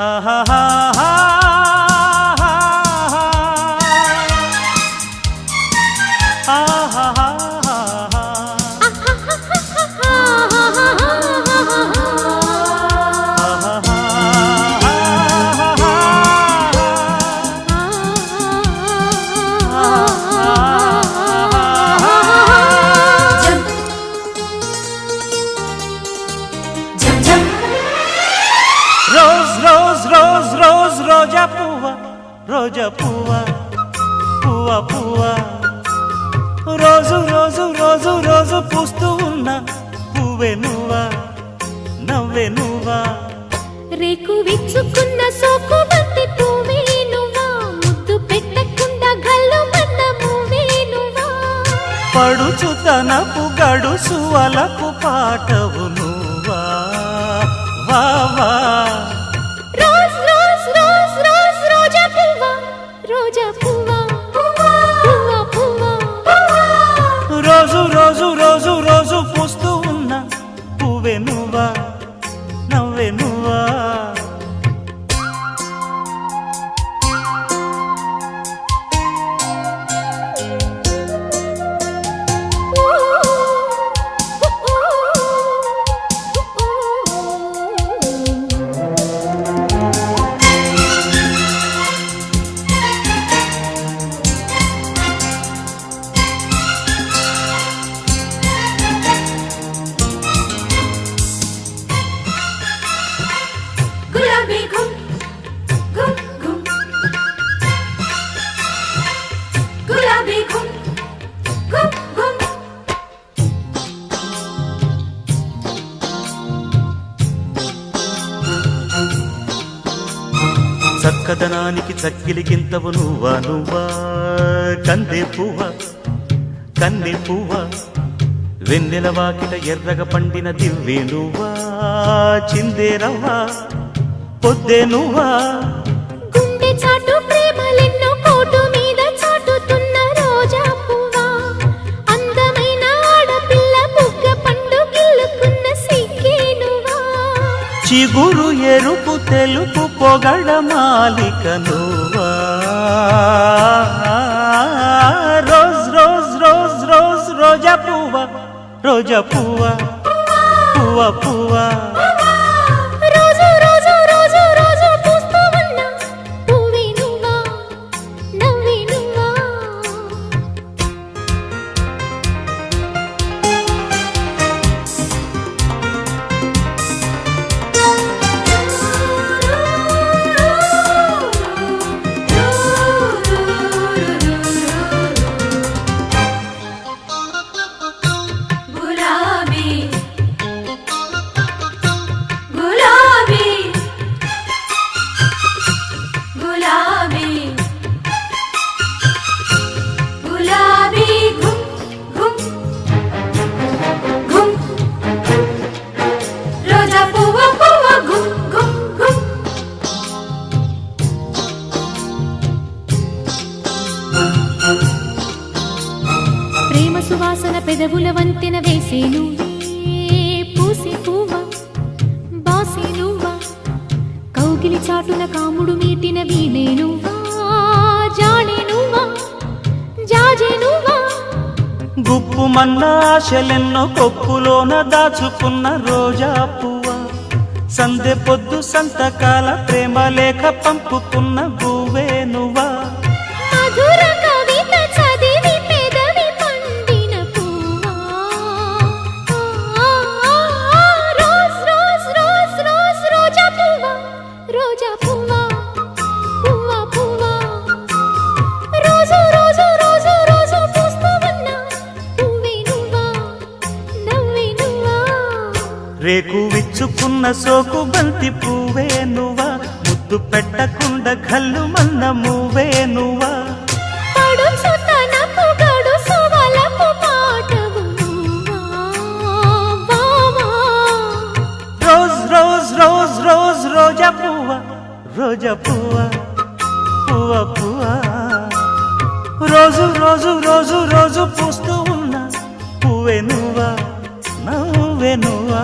Rose రోజా పువ్వ పువ్వ పువ్వ. రోజు రోజు రోజు రోజు పూస్తూ ఉన్న పువ్వే నువ్వా నవ్వే నువ్వా. రేకు విచ్చుకున్న సోకు బంతి పువ్వే నువ్వా ముద్దు పెట్టకుండా గల్లు మన్న పువ్వే నువ్వా. పడుచు తనపు గడుసు అలకు పాటవు నువ్వా. వా చక్కదనానికి చక్కిలికింతవు నువ్వా నువ్వా? కందే పువ్వ? కన్నె పువ్వ? వెన్నెల వాకిట ఎర్రగ పండిన దివ్వే నువ్వా? చిందే రవ్వా? పొద్దే నువ్వా గుండె చాటు ప్రేమలెన్నో కోటు మీద చాటుతున్న రోజా పువ్వా? అందమైన ఆడపిల్ల బుగ్గ పండు గిల్లుకున్న సిగ్గే నువ్వా చిగురు ఎరుపు తెలుపు పొగడ మాలిక నువ్వా? రోజ్ రోజ్ రోజ్ రోజ్ రోజా పువ్వ రోజా పువ్వ? సువాసన పెదవుల వంతెన వేసేను. పూసి పూసే పువ్వ బాసే నువ్వా కౌగిలి చాటున కాముడు మీటిన వీణే నువ్వా. జాడే నువ్వా జాజే నువ్వా. గుప్పు మన్న ఆశలెన్నో కొప్పులోన దాచుకున్న రోజా పువ్వ. సందె పొద్దు సంతకాల ప్రేమ లేఖ పంపుకున్న రేకు విచ్చుకున్న సోకు బంతి పువ్వే నువ్వా ముద్దు పెట్టకుండా కళ్ళు మన్న మువ్వే నువ్వా? రోజ్ రోజ్ రోజ్ రోజ్ రోజా పువ్వ రోజా పువ్వ పువ్వ పువ్వ. రోజు రోజు రోజు రోజు పూస్తూ ఉన్న పువ్వే నువ్వా నవ్వే నువ్వా